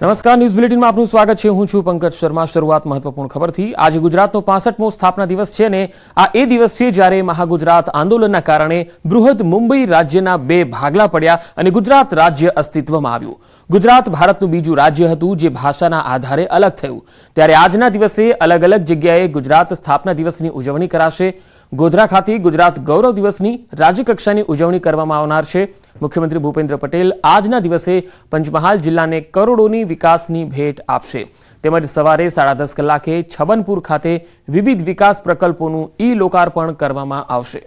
નમસ્કાર, ન્યૂઝ બુલેટિનમાં આપનું સ્વાગત છે. હું છું પંકજ શર્મા. શરૂઆત મહત્વપૂર્ણ ખબરથી. આજે ગુજરાતનો પાસઠમો સ્થાપના દિવસ છે અને આ એ દિવસ છે જ્યારે મહાગુજરાત આંદોલનના કારણે બૃહદ મુંબઈ રાજ્યના બે ભાગલા પડ્યા અને ગુજરાત રાજ્ય અસ્તિત્વમાં આવ્યું. ગુજરાત ભારતનું બીજું રાજ્ય હતું જે ભાષાના આધારે અલગ થયું. ત્યારે આજના દિવસે અલગ અલગ જગ્યાએ ગુજરાત સ્થાપના દિવસની ઉજવણી કરાશે. ગોધરા ખાતે ગુજરાત ગૌરવ દિવસની રાજ્યકક્ષાની ઉજવણી કરવામાં આવનાર છે. મુખ્યમંત્રી ભૂપેન્દ્ર પટેલ આજના દિવસે પંચમહાલ જિલ્લાને કરોડોની વિકાસની ભેટ આપશે. તેમજ સવારે સાડા દસ કલાકે છબનપુર ખાતે વિવિધ વિકાસ પ્રકલ્પોનું ઈ લોકાર્પણ કરવામાં આવશે.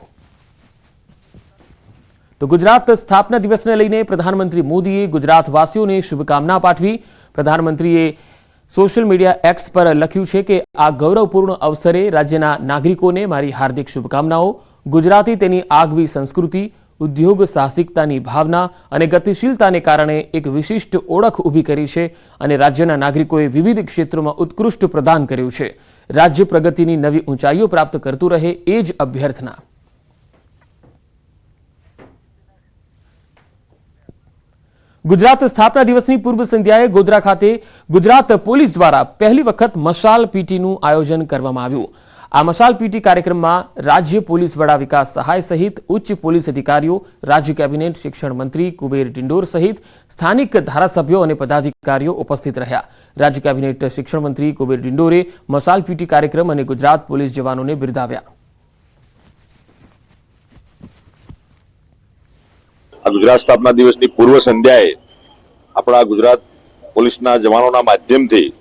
તો ગુજરાત સ્થાપના દિવસને લઈને પ્રધાનમંત્રી મોદીએ ગુજરાતવાસીઓને શુભકામના પાઠવી. પ્રધાનમંત્રીએ સોશિયલ મીડિયા એક્સ પર લખ્યું છે કે આ ગૌરવપૂર્ણ અવસરે રાજ્યના નાગરિકોને મારી હાર્દિક શુભકામનાઓ. ગુજરાતી તેની આગવી સંસ્કૃતિ, ઉદ્યોગ સાહસિકતાની ભાવના અને ગતિશીલતાને કારણે એક વિશિષ્ટ ઓળખ ઊભી કરી છે અને રાજ્યના નાગરિકોએ વિવિધ ક્ષેત્રોમાં ઉત્કૃષ્ટ પ્રદાન કર્યું છે. રાજ્ય પ્રગતિની નવી ઊંચાઈઓ પ્રાપ્ત કરતું રહે એ જ અભ્યર્થના. ગુજરાત સ્થાપના દિવસની પૂર્વ સંધ્યાએ ગોધરા ખાતે ગુજરાત પોલીસ દ્વારા પહેલી વખત મશાલ પીટીનું આયોજન કરવામાં આવ્યું. આ મશાલ પીટી કાર્યક્રમમાં રાજ્ય પોલીસ વડા વિકાસ સહાય સહિત ઉચ્ચ પોલીસ અધિકારીઓ, રાજ્ય કેબિનેટ શિક્ષણ મંત્રી કુબેર ડિંડોર સહિત સ્થાનિક ધારાસભ્યો અને પદાધિકારીઓ ઉપસ્થિત રહ્યા. રાજ્ય કેબિનેટ શિક્ષણ મંત્રી કુબેર ડિંડોરે મશાલ પીટી કાર્યક્રમ અને ગુજરાત પોલીસ જવાનોને બિરદાવ્યા. આ ગુજરાત સ્થાપના દિવસની પૂર્વ સંધ્યાએ આપણા ગુજરાત પોલીસના જવાનોના માધ્યમથી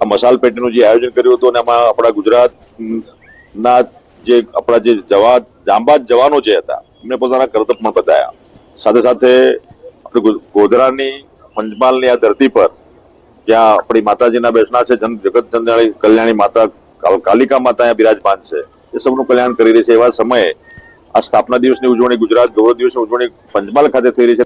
આ મસાલ પેટીનું જે આયોજન કર્યું હતું અને એમાં આપણા ગુજરાતના જે આપણા જે જવાન જાંબાજ જવાનો જે હતા, એમને પોતાના કરતબ પણ બતાવ્યા સાથે સાથે આપણે ગોધરાની પંચમહાલની આ ધરતી પર જ્યાં આપણી માતાજીના બેસણા છે, જન, જગત કલ્યાણી માતા, કાલ- કાલિકા માતા અહીંયા બિરાજમાન છે. એ સૌનું કલ્યાણ કરી રહી છે એવા સમયે આ સ્થાપના દિવસની ઉજવણી ગુજરાત ગૌરવ દિવસની ઉજવણી પંચમહાલ ખાતે થઈ રહી છે.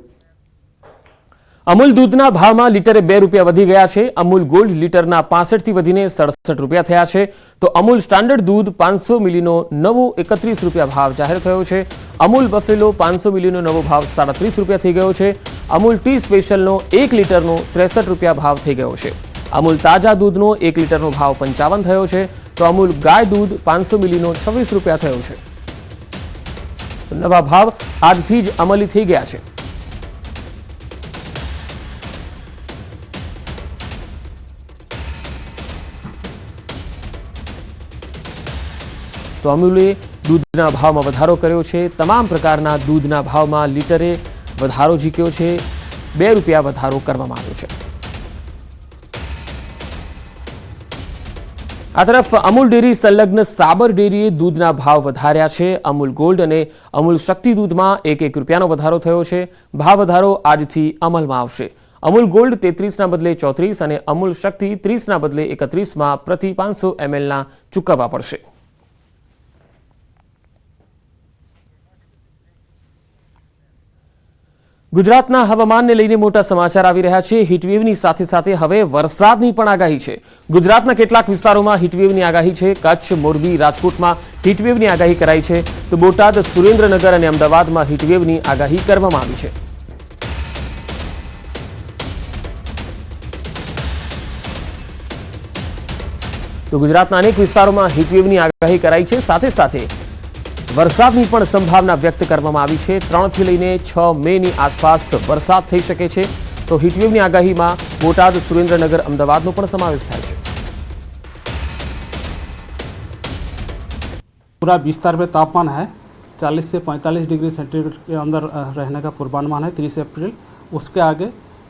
અમૂલ દૂધના ભાવમાં લીટરે બે રૂપિયા વધી ગયા છે. અમૂલ ગોલ્ડ લીટરના પાસઠથી વધીને સડસઠ રૂપિયા થયા છે. તો અમૂલ સ્ટાન્ડર્ડ દૂધ પાંચસો મિલીનો નવો એકત્રીસ રૂપિયા ભાવ જાહેર થયો છે. અમૂલ બફેલો પાંચસો મિલીનો નવો ભાવ સાડત્રીસ રૂપિયા થઈ ગયો છે. અમૂલ ટી સ્પેશિયલનો એક લીટરનો ત્રેસઠ રૂપિયા ભાવ થઈ ગયો છે. અમૂલ તાજા દૂધનો એક લીટરનો ભાવ પંચાવન થયો છે. તો અમૂલ ગાય દૂધ પાંચસો મિલીનો છવ્વીસ રૂપિયા થયો છે. નવા ભાવ આજથી જ અમલી થઈ ગયા છે. તો અમૂલે દૂધના ભાવમાં વધારો કર્યો છે. તમામ પ્રકારના દૂધના ભાવમાં લીટરે વધારો ઝીક્યો છે. બે રૂપિયા વધારો કરવામાં આવ્યો છે. આ તરફ અમૂલ ડેરી સંલગ્ન સાબર ડેરીએ દૂધના ભાવ વધાર્યા છે. અમૂલ ગોલ્ડ અને અમૂલ શક્તિ દૂધમાં એક એક રૂપિયાનો વધારો થયો છે. ભાવ વધારો આજથી અમલમાં આવશે. અમૂલ ગોલ્ડ તેત્રીસના બદલે ચોત્રીસ અને અમૂલ શક્તિ ત્રીસના બદલે એકત્રીસમાં પ્રતિ પાંચસો એમએલના ચૂકવવા પડશે. ગુજરાતના હવામાનને લઈને મોટા સમાચાર આવી રહ્યા છે. હીટવેવની સાથે સાથે હવે વરસાદની પણ આગાહી છે. ગુજરાતના કેટલાક વિસ્તારોમાં હીટવેવની આગાહી છે. કચ્છ, મોરબી, રાજકોટમાં હીટવેવની આગાહી કરાઈ છે. તો બોટાદ, સુરેન્દ્રનગર અને અમદાવાદમાં હીટવેવની આગાહી કરવામાં આવી છે. તો ગુજરાતના અનેક વિસ્તારોમાં હીટવેવની આગાહી કરાઈ છે. સાથે સાથે વરસાદની પણ સંભાવના વ્યક્ત કરવામાં આવી છે ત્રણથી લઈને છ મેની આસપાસ વરસાદ થઈ શકે છે તો હીટવેવની આગાહીમાં બોટાદ સુરેન્દ્રનગર અમદાવાદનો પણ સમાવેશ થાય છે पूरा विस्तार में तापमान है 40 से 45 डिग्री सेंटीग्रेड के अंदर अ, रहने का पूर्वानुमान है 30 अप्रैल उसके आगे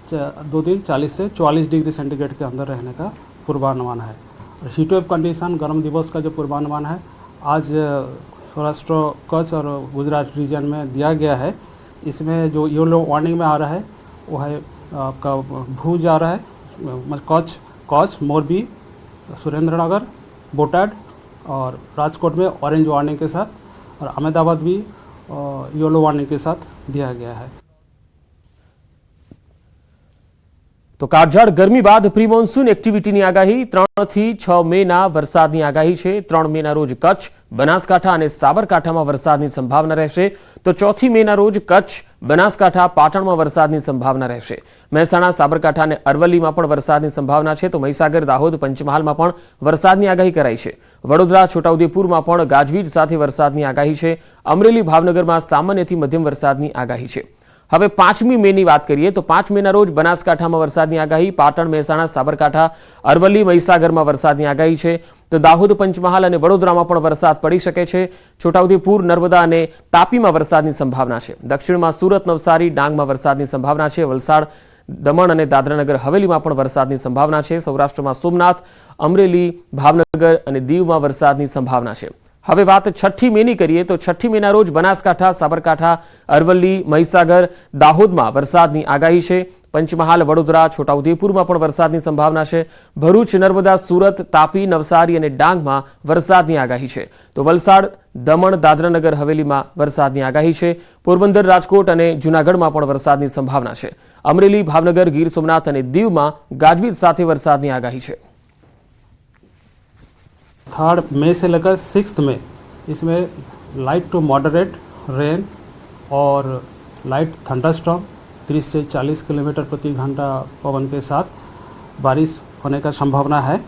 च- दो दिन 40 से 44 डिग्री सेंटीग्रेड के अंदर रहने का पूर्वानुमान है और हीट वेव कंडीशन गर्म दिवस का जो पूर्वानुमान है आज अ, सौराष्ट्र कच्छ और गुजरात रीजन में दिया गया है इसमें जो येलो वार्निंग में आ रहा है वो है आपका भूज आ रहा है अ, कच्छ कच्छ मोरबी सुरेंद्र नगर बोटाड और राजकोट में ऑरेंज वार्निंग के साथ और अहमदाबाद भी येलो वार्निंग के साथ दिया गया है તો કાળઝાળ ગરમી બાદ પ્રી મોન્સૂન એક્ટિવિટીની આગાહી ત્રણથી છ મેના વરસાદની આગાહી છે ત્રણ મેના રોજ કચ્છ બનાસકાંઠા અને સાબરકાંઠામાં વરસાદની સંભાવના રહેશે. તો ચોથી મેના રોજ કચ્છ, બનાસકાંઠા, પાટણમાં વરસાદની સંભાવના રહેશે. મહેસાણા, સાબરકાંઠા અને અરવલ્લીમાં પણ વરસાદની સંભાવના છે. તો મહીસાગર, દાહોદ, પંચમહાલમાં પણ વરસાદની આગાહી કરાઈ છે. વડોદરા, છોટાઉદેપુરમાં પણ ગાજવીજ સાથે વરસાદની આગાહી છે. અમરેલી, ભાવનગરમાં સામાન્યથી મધ્યમ વરસાદની આગાહી છે. હવે પાંચમી મેની વાત કરીએ તો પાંચ મેના રોજ બનાસકાંઠામાં વરસાદની આગાહી, પાટણ, મહેસાણા, સાબરકાંઠા, અરવલ્લી, મહીસાગરમાં વરસાદની આગાહી છે. તો દાહોદ, પંચમહાલ અને વડોદરામાં પણ વરસાદ પડી શકે છે. છોટાઉદેપુર, નર્મદા અને તાપીમાં વરસાદની સંભાવના છે. દક્ષિણમાં સુરત, નવસારી, ડાંગમાં વરસાદની સંભાવના છે. વલસાડ, દમણ અને દાદરાનગર, હવેલીમાં પણ વરસાદની સંભાવના છે. સૌરાષ્ટ્રમાં સોમનાથ, અમરેલી, ભાવનગર અને દીવમાં વરસાદની સંભાવના છે. હવે વાત છઠ્ઠી મેની કરીએ તો છઠ્ઠી મેના રોજ બનાસકાંઠા, સાબરકાંઠા, અરવલ્લી, મહીસાગર, દાહોદમાં વરસાદની આગાહી છે. પંચમહાલ, વડોદરા, છોટાઉદેપુરમાં પણ વરસાદની સંભાવના છે. ભરૂચ, નર્મદા, સુરત, તાપી, નવસારી અને ડાંગમાં વરસાદની આગાહી છે. તો વલસાડ, દમણ, દાદરાનગર, હવેલીમાં વરસાદની આગાહી છે. પોરબંદર, રાજકોટ અને જૂનાગઢમાં પણ વરસાદની સંભાવના છે. અમરેલી, ભાવનગર, ગીર સોમનાથ અને દીવમાં ગાજવીજ સાથે વરસાદની આગાહી છે. थर्ड मई से लेकर सिक्स मई इसमें लाइट टू मॉडरेट रेन और लाइट थंडरस्टॉर्म 30 से 40 किलोमीटर प्रति घंटा पवन के साथ बारिश होने का संभावना है।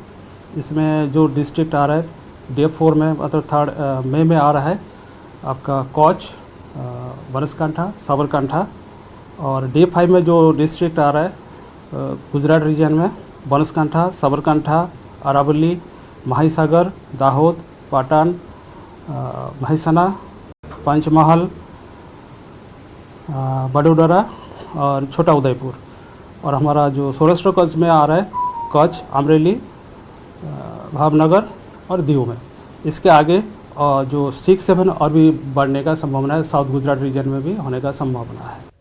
इसमें जो डिस्ट्रिक्ट आ रहा है डे फोर में मतलब थर्ड मई में आ रहा है, आपका कौच बनसकांठा साबरकांठा और डे फाइव में जो डिस्ट्रिक्ट आ रहा है गुजरात रीजन में बनसकांठा साबरकांठा, अरावली माहीसागर दाहोद पाटन महेसाना पंचमहल बड़ोदरा और छोटा उदयपुर। और हमारा जो सौराष्ट्र कच्छ में आ रहा है कच्छ अमरेली भावनगर और दीव में। इसके आगे अ, जो सिक्स सेवन और भी बढ़ने का संभावना है साउथ गुजरात रीजन में भी होने का संभावना है।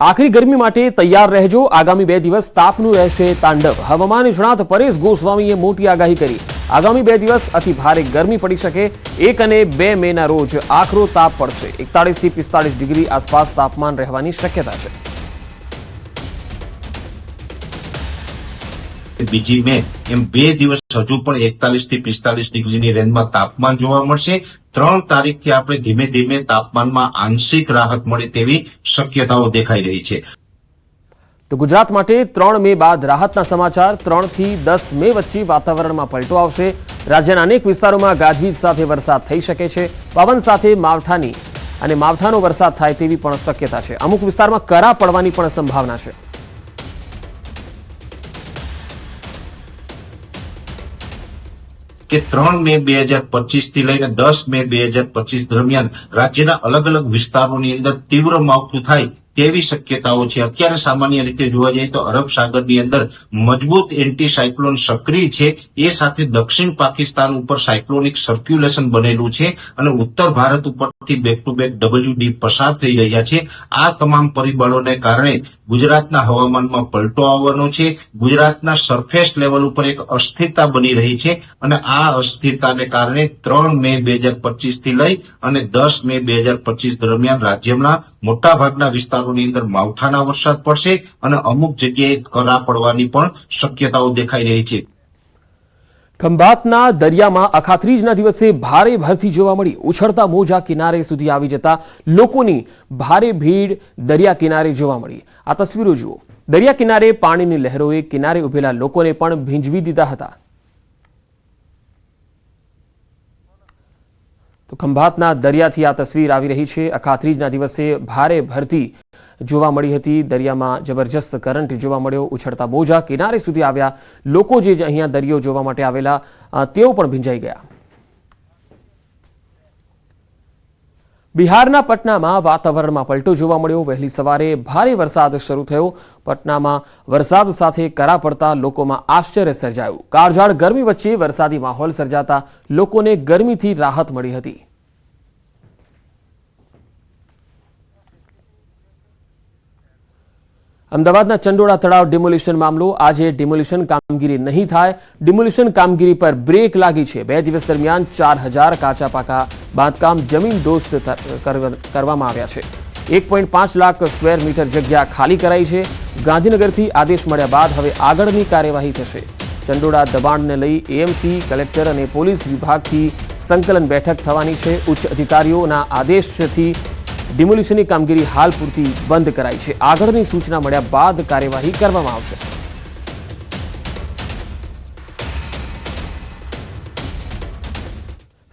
આખરી ગરમી માટે તૈયાર રહેજો. આગામી બે દિવસ તાપનું રહેશે તાંડવ. હવામાન નિષ્ણાત પરેશ ગોસ્વામીએ મોટી આગાહી કરી. આગામી બે દિવસ અતિ ભારે ગરમી પડી શકે. એક અને બે મેના રોજ આખરો તાપ પડશે. એકતાળીસથી પિસ્તાળીસ ડિગ્રી આસપાસ તાપમાન રહેવાની શક્યતા છે. બીજી મે એમ બે દિવસ હજુ પણ એકતાલીસથી પિસ્તાલીસ ડિગ્રીની રેન્જમાં તાપમાન જોવા મળશે. ત્રણ તારીખથી આપણે ધીમે ધીમે તાપમાનમાં આંશિક રાહત મળે તેવી શક્યતાઓ દેખાઈ રહી છે. તો ગુજરાત માટે ત્રણ મે બાદ રાહતના સમાચાર. ત્રણથી દસ મે વચ્ચે વાતાવરણમાં પલટો આવશે. રાજ્યના અનેક વિસ્તારોમાં ગાજવીજ સાથે વરસાદ થઈ શકે છે. પવન સાથે માવઠાની અને માવઠાનો વરસાદ થાય તેવી પણ શક્યતા છે. અમુક વિસ્તારમાં કરા પડવાની પણ સંભાવના છે. કે ત્રણ મે બે હજાર પચીસથી લઈને દસ મે બે હજાર પચીસ દરમિયાન રાજ્યના અલગ અલગ વિસ્તારોની અંદર તીવ્ર માવઠું થાય તેવી શક્યતાઓ છે? અત્યારે સામાન્ય રીતે જોવા જઈએ તો અરબ સાગરની અંદર મજબૂત એન્ટી સાયક્લોન સક્રિય છે. એ સાથે દક્ષિણ પાકિસ્તાન ઉપર સાયક્લોનિક સર્ક્યુલેશન બનેલું છે અને ઉત્તર ભારત ઉપરથી બેક ટુ બેક ડબલ્યુડી પસાર થઈ રહ્યા છે. આ તમામ પરિબળોને કારણે ગુજરાતના હવામાનમાં પલટો આવવાનો છે. ગુજરાતના સરફેસ લેવલ ઉપર એક અસ્થિરતા બની રહી છે અને આ અસ્થિરતાને કારણે ત્રણ મે બે હજાર પચીસથી લઈ અને દસ મે બે હજાર પચીસ દરમિયાન રાજ્યના મોટાભાગના વિસ્તારોની અંદર માવઠાના વરસાદ પડશે અને અમુક જગ્યાએ કરા પડવાની પણ શક્યતાઓ દેખાઈ રહી છે. ખંભાતના દરિયામાં અખાત્રીજના દિવસે ભારે ભરતી જોવા મળી. ઉછળતા મોજા કિનારે સુધી આવી જતા લોકોની ભારે ભીડ દરિયા કિનારે જોવા મળી. આ તસવીરો જુઓ. દરિયા કિનારે પાણીની લહેરોએ કિનારે ઉભેલા લોકોને પણ ભીંજવી દીધા હતા. તો ખંભાતના દરિયાથી આ તસવીર આવી રહી છે. અખાત્રીજના દિવસે ભારે ભરતી જોવા મળી હતી. દરિયામાં જબરજસ્ત કરંટ જોવા મળ્યો. ઉછળતા મોજા કિનારે સુધી આવ્યા લોકો જે અહીંયા દરિયો જોવા માટે આવેલા તેઓ પણ ભીંજાઈ ગયા. બિહારના પટનામાં વાતાવરણમાં પલટો જોવા મળ્યો. વહેલી સવારે ભારે વરસાદ શરૂ થયો. પટનામાં વરસાદ સાથે કરા પડતા લોકોમાં આશ્ચર્ય સર્જાયું. કાળઝાળ ગરમી વચ્ચે વરસાદી માહોલ સર્જાતા લોકોને ગરમીથી રાહત મળી હતી. અમદાવાદના ચંડોળા તળાવ ડિમોલિશન મામલો. આજે ડિમોલિશન કામગીરી નહીં થાય. ડિમોલિશન કામગીરી પર બ્રેક લાગી છે. બે દિવસ દરમિયાન ચાર હજાર કાચા પાકા બાંધકામ જમીન દોસ્ત કરવામાં આવ્યા છે. એક પોઈન્ટ પાંચ લાખ સ્ક્વેર મીટર જગ્યા ખાલી કરાઈ છે. ગાંધીનગરથી આદેશ મળ્યા બાદ હવે આગળની કાર્યવાહી થશે. ચંડોળા દબાણને લઈ એએમસી, કલેક્ટર અને પોલીસ વિભાગથી સંકલન બેઠક થવાની છે. ઉચ્ચ અધિકારીઓના આદેશથી ડિમોલિશનની કામગીરી હાલ પૂરતી બંધ કરાઈ છે. આગળની સૂચના મળ્યા બાદ કાર્યવાહી કરવામાં આવશે.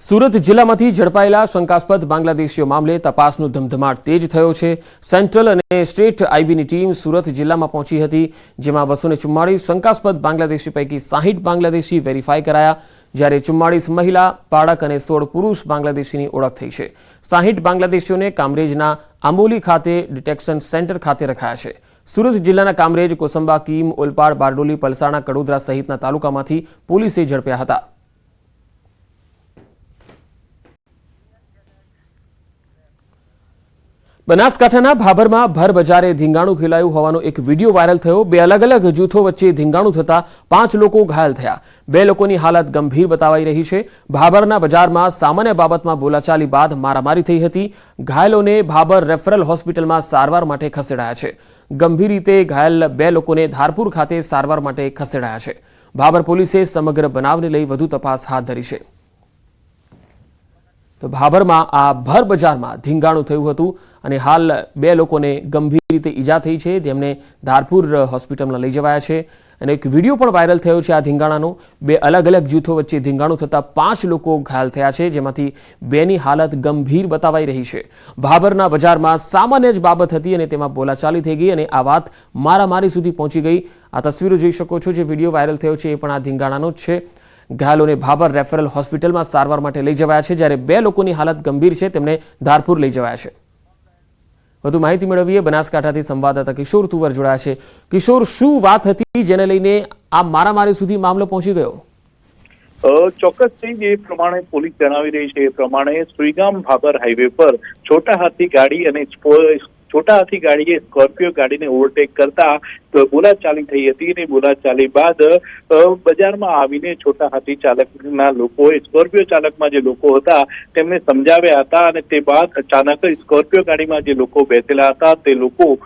સુરત જિલ્લામાંથી ઝડપાયેલા શંકાસ્પદ બાંગ્લાદેશીઓ મામલે તપાસનો ધમધમાટ તેજ થયો છે. સેન્ટ્રલ અને સ્ટેટ આઈબીની ટીમ સુરત જિલ્લામાં પહોંચી હતી, જેમાં બસો શંકાસ્પદ બાંગ્લાદેશી પૈકી સાહીઠ બાંગ્લાદેશી વેરીફાઈ કરાયા. જ્યારે ચુમ્માળીસ મહિલા, બાળક અને સોળ પુરુષ બાંગ્લાદેશીની ઓળખ થઈ છે. સાહીઠ બાંગ્લાદેશીઓને કામરેજના આંબોલી ખાતે ડિટેક્શન સેન્ટર ખાતે રખાયા છે. સુરત જિલ્લાના કામરેજ, કોસંબા, કીમ, ઓલપાડ, બારડોલી, પલસાણા, કડોદરા સહિતના તાલુકામાંથી પોલીસે ઝડપ્યા હતા. બનાસકાંઠાના ભાભરમાં ભર બજારે ધીંગાણું ખેલાયું હોવાનો એક વીડિયો વાયરલ થયો. બે અલગ અલગ જૂથો વચ્ચે ધીંગાણું થતા પાંચ લોકો ઘાયલ થયા. બે લોકોની હાલત ગંભીર બતાવાઈ રહી છે. ભાભરના બજારમાં સામાન્ય બાબતમાં બોલાચાલી બાદ મારામારી થઈ હતી. ઘાયલોને ભાભર રેફરલ હોસ્પિટલમાં સારવાર માટે ખસેડાયા છે. ગંભીર રીતે ઘાયલ બે લોકોને ધારપુર ખાતે સારવાર માટે ખસેડાયા છે. ભાભર પોલીસે સમગ્ર બનાવને લઈ વધુ તપાસ હાથ ધરી છે. તો ભાભરમાં આ ભર બજારમાં ધીંગાણું થયું હતું અને હાલ બે લોકોને ગંભીર રીતે ઈજા થઈ છે. જેમને ધારપુર હોસ્પિટલમાં લઈ જવાયા છે. અને એક વીડિયો પણ વાયરલ થયો છે આ ધીંગાણાનો. બે અલગ અલગ જૂથો વચ્ચે ધીંગાણું થતાં પાંચ લોકો ઘાયલ થયા છે, જેમાંથી બેની હાલત ગંભીર બતાવાઈ રહી છે. ભાભરના બજારમાં સામાન્ય જ બાબત હતી અને તેમાં બોલાચાલી થઈ ગઈ અને આ વાત મારામારી સુધી પહોંચી ગઈ. આ તસવીરો જોઈ શકો છો. જે વીડિયો વાયરલ થયો છે એ પણ આ ધીંગાણાનો જ છે. ઘાયલોને ભાભર રેફરલ હોસ્પિટલમાં સારવાર માટે લઈ જવાયા છે. જ્યારે બે લોકોની હાલત ગંભીર છે, તેમને ધારપુર લઈ જવાયા છે. વધુ માહિતી મેળવીએ. બનાસકાંઠાથી સંવાદદાતા કિશોર તુવર જોડાયા છે. કિશોર, શું વાત હતી જેને લઈને આ મારામારી સુધી મામલો પહોંચી ગયો? ચોક્કસ થઈ જે પ્રમાણે પોલીસ જણાવી રહી છે. એ પ્રમાણે શ્રીગામ ભાબર હાઈવે પર છોટા હાથી ગાડી અને છોટા હાથી ગાડીએ સ્કોર્પિયો ગાડીને ઓવરટેક કરતા બોલાચાલી થઈ હતી અને બોલાચાલી બાદ બજારમાં આવીને છોટા હાથી ચાલકના લોકોએ, સ્કોર્પિયો ચાલકમાં જે લોકો હતા, તેમને સમજાવ્યા હતા અને તે બાદ અચાનક સ્કોર્પિયો ગાડીમાં જે લોકો બેસેલા હતા, તે લોકો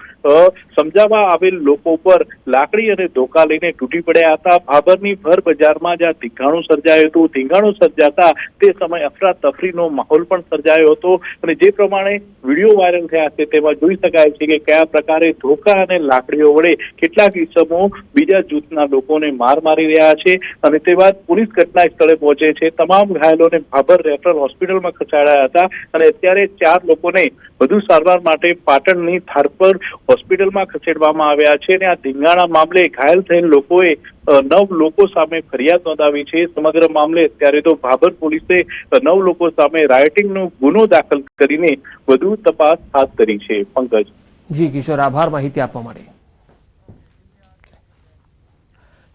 સમજાવવા આવેલ લોકો પર લાકડી અને ધોકા લઈને તૂટી પડ્યા હતા. ભાબરની ભર બજારમાં જ્યાં ધીંગાણું સર્જાયું હતું, ધીંગાણું સર્જાતા તે સમયે અફરાતફરીનો માહોલ પણ સર્જાયો હતો અને જે પ્રમાણે વીડિયો વાયરલ થયા છે, તેમાં જોઈ શકાય છે કે કયા પ્રકારે ધોકા અને લાકડીઓ વડે કેટલાક ઇસમો બીજા જૂથના લોકોને માર મારી રહ્યા છે અને તે બાદ પોલીસ ઘટના સ્થળે પહોંચે છે. તમામ ઘાયલોને ભાભર રેફરલ હોસ્પિટલમાં ખસેડાયા હતા અને અત્યારે ચાર લોકોને વધુ સારવાર માટે પાટણની થારપર હોસ્પિટલમાં ખસેડવામાં આવ્યા છે અને આ ધીંગાણા મામલે ઘાયલ થયેલ લોકોએ નવ લોકો સામે ફરિયાદ નોંધાવી છે. સમગ્ર મામલે અત્યારે તો ભાભર પોલીસે નવ લોકો સામે રાયોટિંગનો ગુનો દાખલ કરીને વધુ તપાસ હાથ ધરી છે. પંકજ. જી, કિશોર, આભાર. માહિતી આપવા માટે.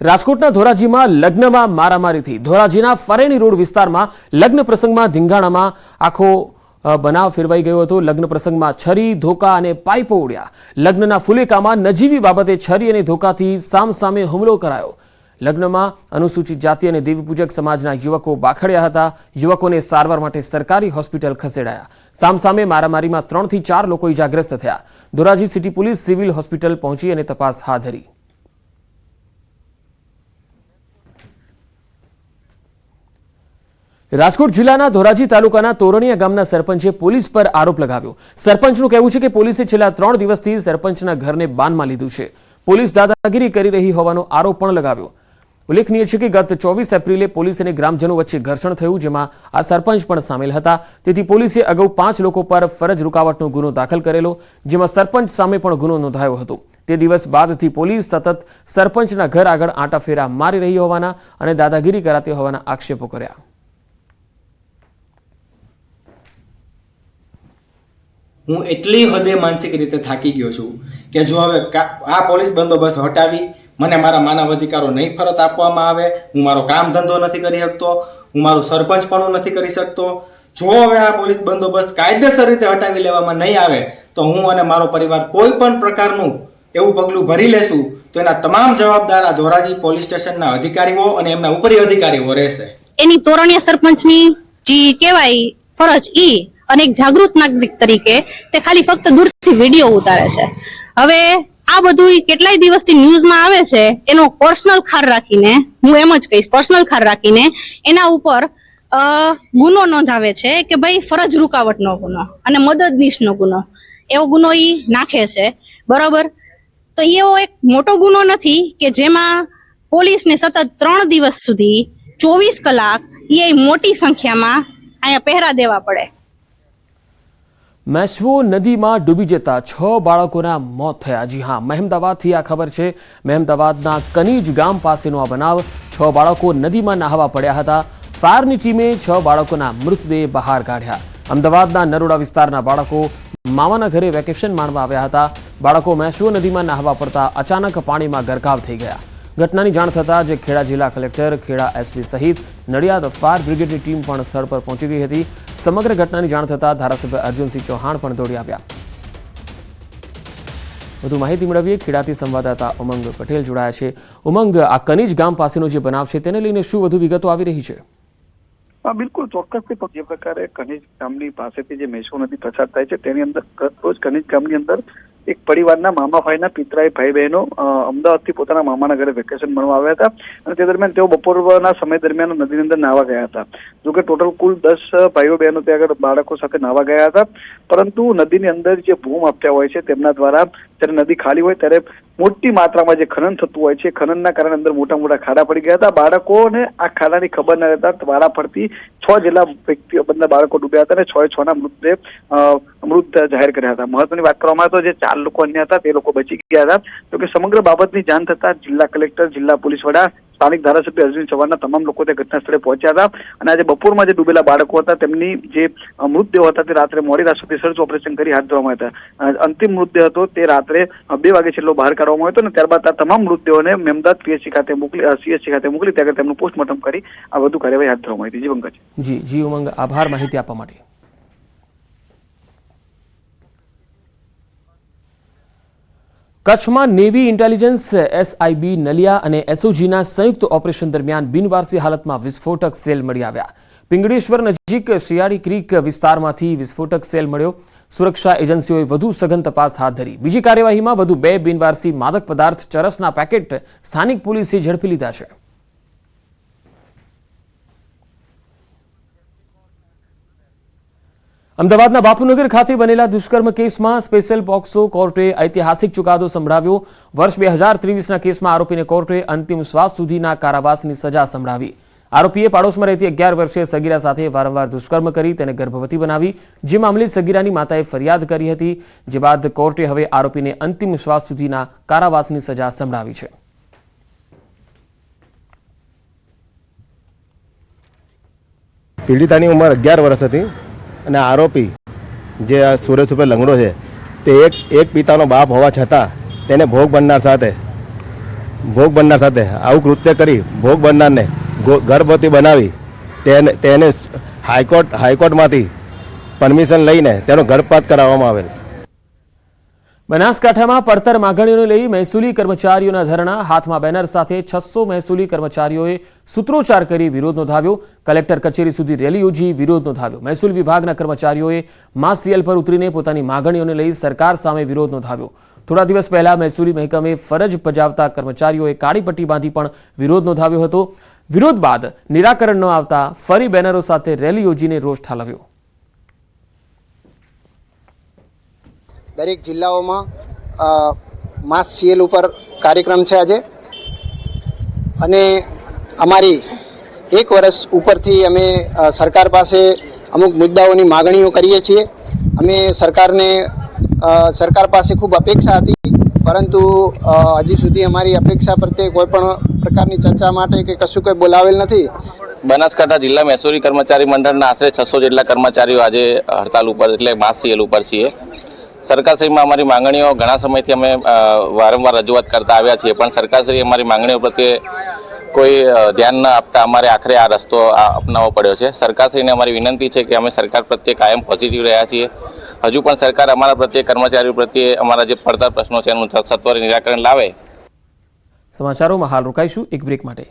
રાજકોટના ધોરાજીમાં લગ્નમાં મારામારીથી. ધોરાજીના ફરેણી રોડ વિસ્તારમાં લગ્ન પ્રસંગમાં ધીંગાણામાં આખો બનાવ ફેરવાઈ ગયો હતો. લગ્ન પ્રસંગમાં છરી, ધોકા અને પાઇપો ઉડ્યા. લગ્નના ફુલેકામાં નજીવી બાબતે છરી અને ધોકાથી સામસામે હુમલો કરાયો. લગ્નમાં અનુસૂચિત જાતિ અને દેવીપૂજક સમાજના યુવકો બાખડ્યા હતા. યુવકોને સારવાર માટે સરકારી હોસ્પિટલ ખસેડાયા. સામસામે મારામારીમાં ત્રણથી ચાર લોકો ઇજાગ્રસ્ત થયા. Dhoraji city police civil hospital પહોંચી અને તપાસ હાથ ધરી. રાજકોટ જિલ્લાના ધોરાજી તાલુકાના તોરણીયા ગામના સરપંચે પોલીસ પર આરોપ લગાવ્યો. સરપંચનું કહેવું છે કે પોલીસે છેલ્લા ત્રણ દિવસથી સરપંચના ઘરને બાનમાં લીધું છે. પોલીસ દાદાગીરી કરી રહી હોવાનો આરોપ પણ લગાવ્યો. ઉલ્લેખનીય છે કે ગત ચોવીસ એપ્રિલે પોલીસ અને ગ્રામજનો વચ્ચે ઘર્ષણ થયું, જેમાં આ સરપંચ પણ સામેલ હતા. તેથી પોલીસે અગાઉ પાંચ લોકો પર ફરજ રૂકાવટનો ગુનો દાખલ કરેલો, જેમાં સરપંચ સામે પણ ગુનો નોંધાયો હતો. તે દિવસ બાદથી પોલીસ સતત સરપંચના ઘર આગળ આંટાફેરા મારી રહી હોવાના અને દાદાગીરી કરાતી હોવાના આક્ષેપો કર્યા. હું એટલી હદે માનસિક રીતે થાકી ગયો છું કે જો હવે આ પોલીસ બંદોબસ્ત હટાવી, મને મારા માનવ અધિકારો નહીં ફરત આપવામાં આવે, હું મારો કામ ધંધો નથી કરી શકતો, હું મારું સરપંચ પણ નથી કરી શકતો, જો હવે આ પોલીસ બંદોબસ્ત કાયદેસર રીતે હટાવી લેવામાં નહીં આવે, તો હું અને મારો પરિવાર કોઈ પણ પ્રકારનું એવું પગલું ભરી લેશું, તો એના તમામ જવાબદાર આ ધોરાજી પોલીસ સ્ટેશનના અધિકારીઓ અને એમના ઉપરી અધિકારીઓ રહેશે. એની તોરણીય સરપંચની જે કહેવાય ફરજ ઈ અને એક જાગૃત નાગરિક તરીકે તે ખાલી ફક્ત દૂરથી વીડિયો ઉતારે છે. હવે આ બધું કેટલાય દિવસથી ન્યૂઝમાં આવે છે, એનો પર્સનલ ખાર રાખીને, હું એમ જ કહીશ, પર્સનલ ખાર રાખીને એના ઉપર ગુનો નોંધાવે છે કે ભાઈ ફરજ રૂકાવટનો ગુનો અને મદદનીશનો ગુનો. એવો ગુનો એ નાખે છે. બરોબર? તો એવો એક મોટો ગુનો નથી કે જેમાં પોલીસને સતત ત્રણ દિવસ સુધી ચોવીસ કલાક એ મોટી સંખ્યામાં અહીંયા પહેરા દેવા પડે. મેશ્વો નદીમાં ડૂબી જતા છ બાળકોના મોત થયા. જી હા, મહેમદાવાદથી આ ખબર છે. મહેમદાવાદના કનીજ ગામ પાસેનો આ બનાવ. છ બાળકો નદીમાં નહાવા પડ્યા હતા. ફાયરની ટીમે છ બાળકોના મૃતદેહ બહાર કાઢ્યા. અમદાવાદના નરોડા વિસ્તારના બાળકો મામાના ઘરે વેકેશન માણવા આવ્યા હતા. બાળકો મેશ્વો નદીમાં નહાવા પડતા અચાનક પાણીમાં ગરકાવ થઈ ગયા. ઘટનાની જાણ થતાં જે ખેડા જિલ્લા કલેક્ટર ખેડા એસપી સહિત નડિયાદ ફાયર બ્રિગેડની ટીમ પણ સ્થળ પર પહોંચી ગઈ હતી. સમગ્ર ઘટનાની જાણ થતાં ધારાસભ્ય અર્જુનસિંહ ચૌહાણ પણ દોડી આવ્યા. વધુ માહિતી મેળવીએ ખેડાથી સંવાદદાતા ઉમંગ પટેલ જોડાયા છે. ઉમંગ, આ કનીજ ગામ પાસેનો જે બનાવ છે તેને લઈને શું વધુ વિગતો આવી રહી છે? બિલકુલ. ચોક્કસથી જે પ્રકારે કનીજ ગામની પાસેથી જે મેસો નદી પસાર થાય છે તેની અંદર રોજ કનીજ ગામની અંદર એક પરિવારના મામા ભાઈના પિતરાઈ ભાઈ બહેનો અમદાવાદથી પોતાના મામાના ઘરે વેકેશન મળવા આવ્યા હતા અને તે દરમિયાન તેઓ બપોરના સમય દરમિયાન નદીની અંદર નાહવા ગયા હતા. જોકે ટોટલ કુલ દસ ભાઈઓ બહેનો ત્યાં આગળ બાળકો સાથે નાહવા ગયા હતા. પરંતુ નદીની અંદર જે ભૂમ આપ્યા હોય છે તેમના દ્વારા, જ્યારે નદી ખાલી હોય ત્યારે મોટી માત્રામાં જે ખનન થતું હોય છે, ખનનના કારણે અંદર મોટા મોટા ખાડા પડી ગયા હતા. બાળકોને આ ખાડાની ખબર ન રહેતા વારા ફરતી છ જેટલા વ્યક્તિઓ, બધા બાળકો ડૂબ્યા હતા અને છ છ ના મૃતદેહ મૃત જાહેર કર્યા હતા. મહત્વની વાત કરવામાં તો જે ચાર લોકો અન્ય હતા, તે લોકો બચી ગયા હતા. જોકે સમગ્ર બાબતની જાણ થતા જિલ્લા કલેક્ટર, જિલ્લા પોલીસ વડા, સ્થાનિક ધારાસભ્ય અર્જુન ચવાણના તમામ લોકો તે ઘટના સ્થળે પહોંચ્યા હતા. અને આજે બપોરમાં જે ડૂબેલા બાળકો હતા, તેમની જે મૃતદેહ હતા તે રાત્રે મોડી રાત સુધી સર્ચ ઓપરેશન કરી હાથ ધરવામાં હતા. અંતિમ મૃતદેહ હતો તે રાત્રે બે વાગે છેલ્લો બહાર કાઢવામાં આવ્યો હતો અને ત્યારબાદ આ તમામ મૃતદેહોને મેમદાદ પીએચસી ખાતે મોકલી સીએચસી ખાતે મોકલી, ત્યાં તેમનું પોસ્ટમોર્ટમ કરી આ વધુ કાર્યવાહી હાથ ધરવામાં આવી હતી. જી જી, ઉમંગ. આભાર માહિતી આપવા માટે. કચ્છમાં નેવી ઇન્ટેલિજન્સ, એસઆઈબી, નલિયા અને એસઓજીના સંયુક્ત ઓપરેશન દરમિયાન બિનવારસી હાલતમાં વિસ્ફોટક સેલ મળી આવ્યા. પિંગળેશ્વર નજીક શિયાળી ક્રીક વિસ્તારમાંથી વિસ્ફોટક સેલ મળ્યો. સુરક્ષા એજન્સીઓએ વધુ સઘન તપાસ હાથ ધરી. બીજી કાર્યવાહીમાં વધુ બે બિનવારસી માદક પદાર્થ, ચરસના પેકેટ સ્થાનિક પોલીસે ઝડપી લીધા છે. અમદાવાદના બાપુનગર ખાતે બનેલા દુષ્કર્મ કેસમાં સ્પેશિયલ પોક્સો કોર્ટે ઐતિહાસિક ચુકાદો સંભળાવ્યો. વર્ષ બે હજાર ત્રેવીસના કેસમાં આરોપીને કોર્ટે અંતિમ શ્વાસ સુધીના કારાવાસની સજા સંભળાવી. આરોપીએ પાડોશમાં રહેતી અગિયાર વર્ષીય સગીરા સાથે વારંવાર દુષ્કર્મ કરી તેને ગર્ભવતી બનાવી, જે મામલે સગીરાની માતાએ ફરિયાદ કરી હતી, જે બાદ કોર્ટે હવે આરોપીને અંતિમ શ્વાસ સુધીના કારાવાસની સજા સંભળાવી છે. પીડિતાની ઉંમર અગિયાર વર્ષ હતી. અને આરોપી જે આ સુરેશ ઉપર લંગડો છે, તે એક એક પિતાનો બાપ હોવા છતાં તેને ભોગ બનનાર સાથે, ભોગ બનનાર સાથે આવું કૃત્ય કરી ભોગ બનનારને ગર્ભવતી બનાવી તેને તેને હાઈકોર્ટ, હાઈકોર્ટમાંથી પરમિશન લઈને તેનો ગર્ભપાત કરાવવામાં આવેલ. બનાસકાંઠામાં પડતર માગણીઓને લઈ મહેસૂલી કર્મચારીઓના ધરણા, હાથમાં બેનર સાથે છસો મહેસૂલી કર્મચારીઓએ સૂત્રોચ્ચાર કરી વિરોધ નોંધાવ્યો. કલેક્ટર કચેરી સુધી રેલી યોજી વિરોધ નોંધાવ્યો. મહેસૂલ વિભાગના કર્મચારીઓએ માસ સીએલ પર ઉતરીને પોતાની માગણીઓને લઈ સરકાર સામે વિરોધ નોંધાવ્યો. થોડા દિવસ પહેલા મહેસૂલી મહેકમે ફરજ બજાવતા કર્મચારીઓએ કાળી પટ્ટી બાંધી પણ વિરોધ નોંધાવ્યો હતો. વિરોધ બાદ નિરાકરણ ન આવતા ફરી બેનરો સાથે રેલી યોજીને રોષ ઠાલવ્યો. દરેક જિલ્લાઓમાં માસ સીએલ ઉપર કાર્યક્રમ છે આજે. અને અમારી એક વર્ષ ઉપરથી અમે સરકાર પાસે અમુક મુદ્દાઓની માગણીઓ કરીએ છીએ. અમે સરકારને સરકાર પાસે ખૂબ અપેક્ષા હતી, પરંતુ હજી સુધી અમારી અપેક્ષા પ્રત્યે કોઈપણ પ્રકારની ચર્ચા માટે કે કશું કંઈ બોલાવેલ નથી. બનાસકાંઠા જિલ્લા મહેસૂલી કર્મચારી મંડળના આશરે છસો જેટલા કર્મચારીઓ આજે હડતાલ ઉપર, એટલે માસ સીએલ ઉપર છીએ. સરકારશ્રીમાં અમારી માંગણીઓ ઘણા સમયથી અમે વારંવાર રજૂઆત કરતા આવ્યા છીએ, પણ સરકારશ્રી અમારી માંગણીઓ પ્રત્યે કોઈ ધ્યાન ન આપતા અમારે આખરે આ રસ્તો અપનાવવો પડ્યો છે. સરકારશ્રીને અમારી વિનંતી છે કે અમે સરકાર પ્રત્યે કાયમ પોઝિટિવ રહ્યા છીએ. હજુ પણ સરકાર અમારા પ્રત્યે, કર્મચારીઓ પ્રત્યે અમારા જે પડતા પ્રશ્નો છે એનું સત્વરે નિરાકરણ લાવે. સમાચારોમાં હાલ રોકાઈશું એક બ્રેક માટે.